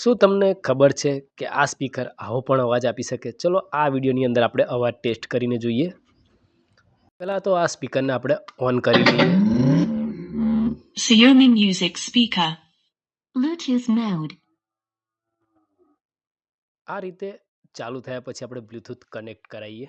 શું તમને ખબર છે કે આ સ્પીકર આવો પણ અવાજ આપી શકે ચલો આ વિડીયોની અંદર આપણે અવાજ ટેસ્ટ કરીને જોઈએ પહેલાં તો આ સ્પીકરને આપણે ઓન કરી લઈએ Xiaomi Music Speaker. Bluetooth mode. આ રીતે ચાલુ થયા પછી આપણે બ્લૂટૂથ કનેક્ટ કરાવીએ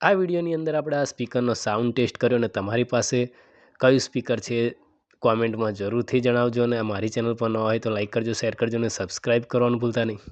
આ વિડીયોની અંદર આપણે આ સ્પીકરનો સાઉન્ડ ટેસ્ટ કર્યો અને તમારી પાસે કયું સ્પીકર છે કોમેન્ટમાં જરૂરથી જણાવજો અને મારી ચેનલ પર ન હોય તો લાઇક કરજો શેર કરજો અને સબસ્ક્રાઈબ કરવાનું ભૂલતા નહીં.